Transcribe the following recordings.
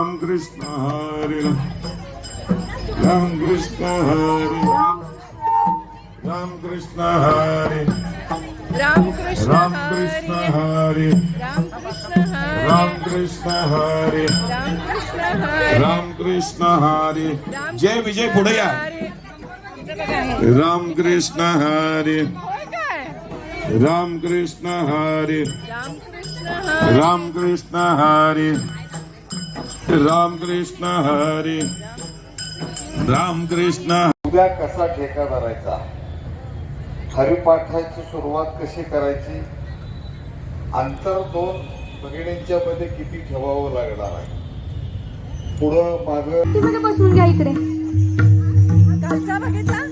राम कृष्ण हरे राम कृष्ण हरे राम कृष्ण हरे राम कृष्ण हरे राम कृष्ण हरे राम कृष्ण हरे जय विजय पुढे या राम कृष्ण हरे राम कृष्ण हरे राम कृष्ण हरे राम कृष्ण हरे। राम कृष्ण उद्या कसा ठेका धरायचा हरिपाठाची सुरुवात कशी करायची? अंतर दोन भगिनींच्या मध्ये किती ठेवावं लागणार आहे? पुढं माग बसून घ्या इकडे. बघितला?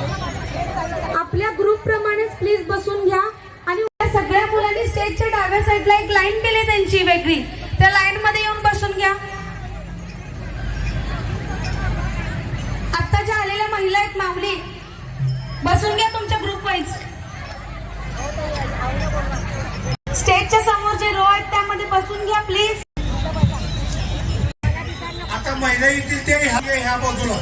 आपल्या ग्रुप प्रमाणेच प्लीज बसून घ्या. आणि सगळ्या मुलांनी स्टेजच्या डाव्या साईडला एक लाईन केली त्यांची वेगळी. त्या लाईन मध्ये येऊन बसून घ्या. आता ज्या आलेल्या महिला आहेत माऊली. बसून घ्या तुमच्या ग्रुप वाईज स्टेजच्या समोर जे रो आहेत त्यामध्ये बसून घ्या प्लीज आता महिला येतील ते ह्या ह्या बाजूला.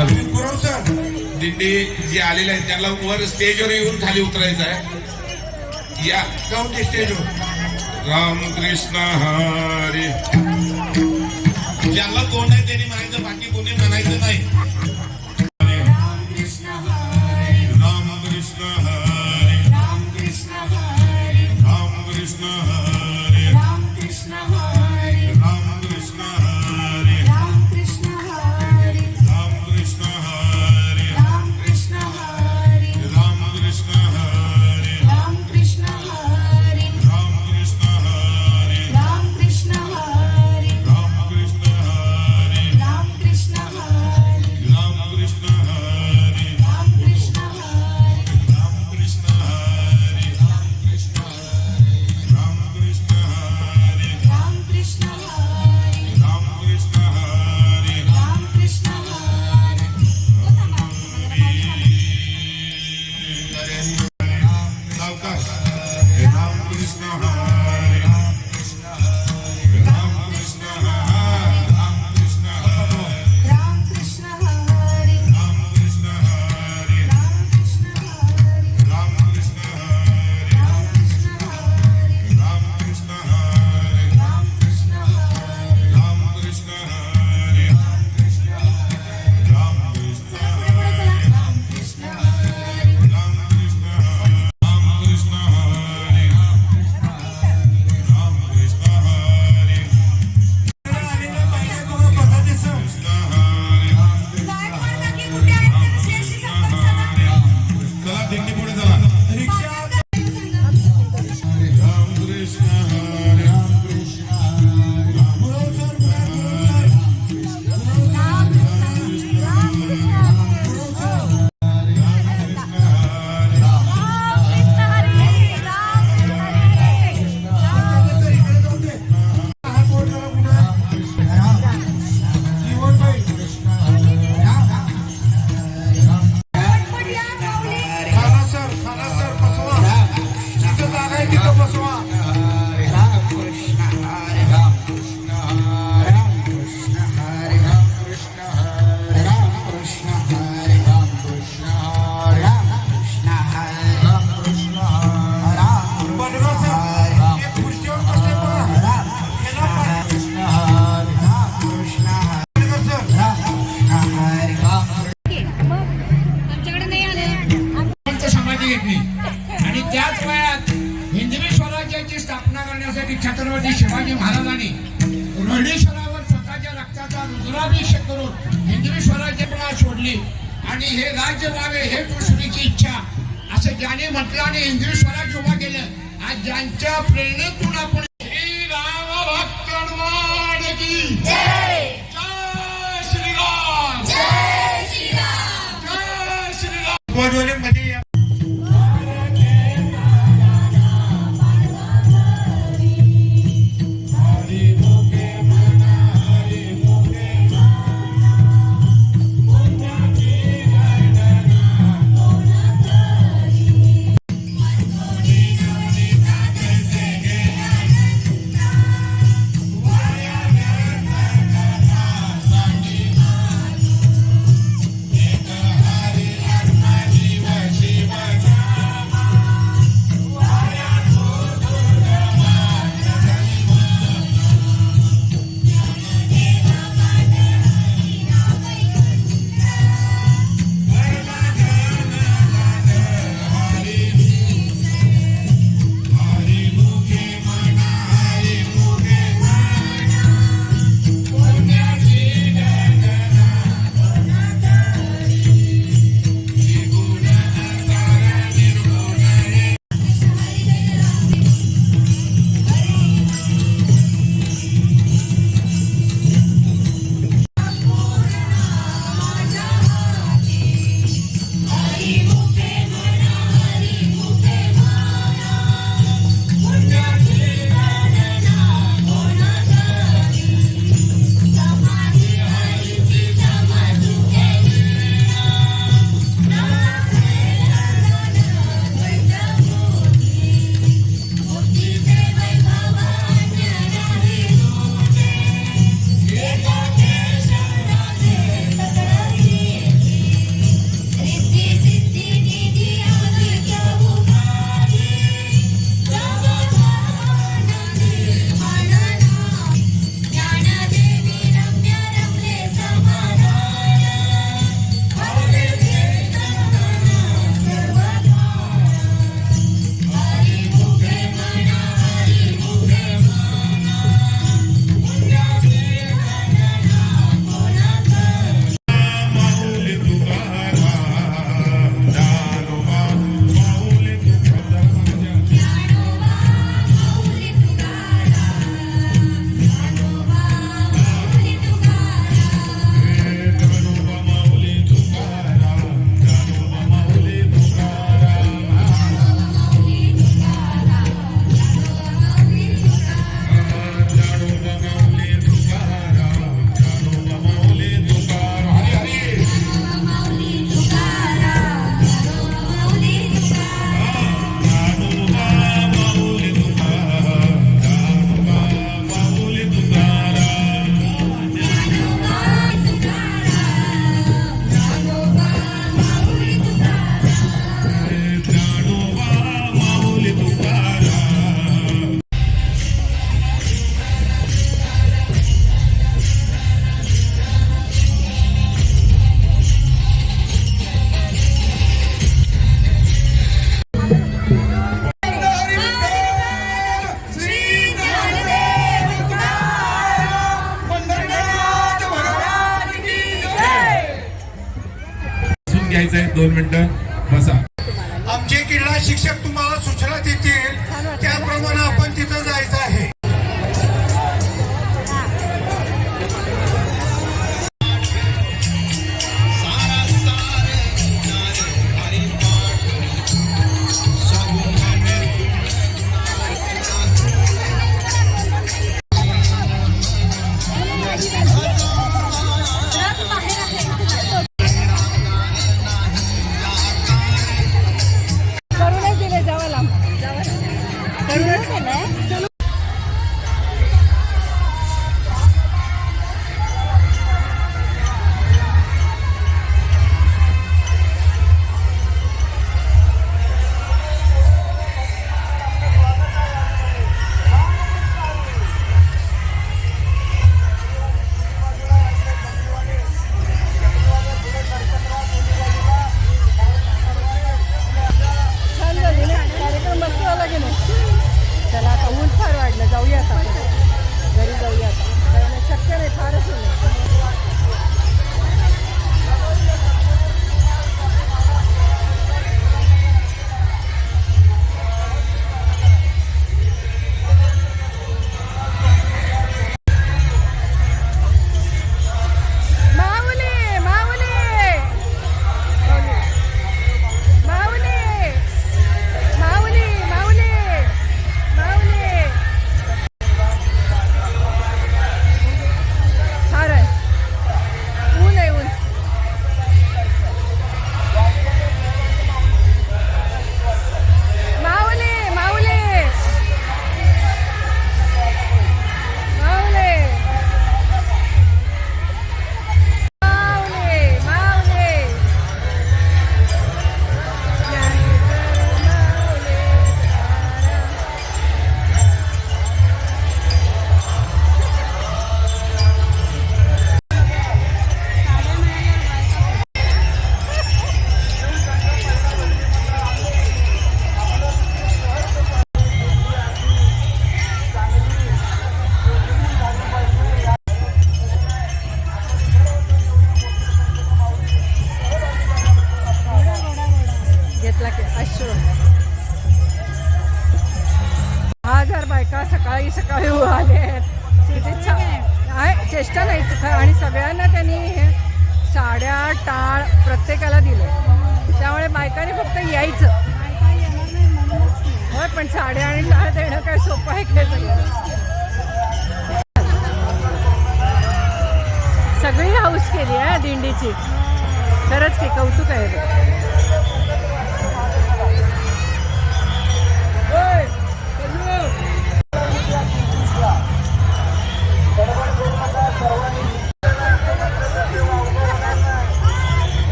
अजून गुरव सर दिंडी जे आलेले आहेत त्यांना वर स्टेजवर येऊन खाली उतरायचं आहे. या ते स्टेजवर राम कृष्ण हरे. ज्याला तोंड आहे त्यांनी म्हणायचं बाकी कोणी म्हणायचं नाही. राम शिवाजी महाराजांनी रोहिणेश्वरावर स्वतःच्या रक्ताचा रुद्राभिषेक करून हिंदवी स्वराज्यपणा सोडली. आणि हे राज्य व्हावे हे कृष्णीची इच्छा असं ज्याने म्हटलं आणि हिंदवी स्वराज्य उभा केलं आज ज्यांच्या प्रेरणेतून आपण श्रीराम श्रीराम! जय श्रीराम! जय श्रीराम! मध्ये घ्यायचं आहे दोन मिनिटं बसा. आमचे क्रीडा शिक्षक तुम्हाला सूचना देतील. सकाळी आले आहेत. आहे चेष्टा नाही खरं आणि सगळ्यांना त्यांनी हे साड्या टाळ प्रत्येकाला दिले. त्यामुळे बायकांनी फक्त यायचं. होय पण साड्या आणि टाळ देणं काय सोपं आहे काय सगळं? सगळी हाऊस केली आहे दिंडीची. खरंच की कौतुक आहे.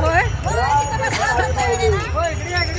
होय. होय. इकडे.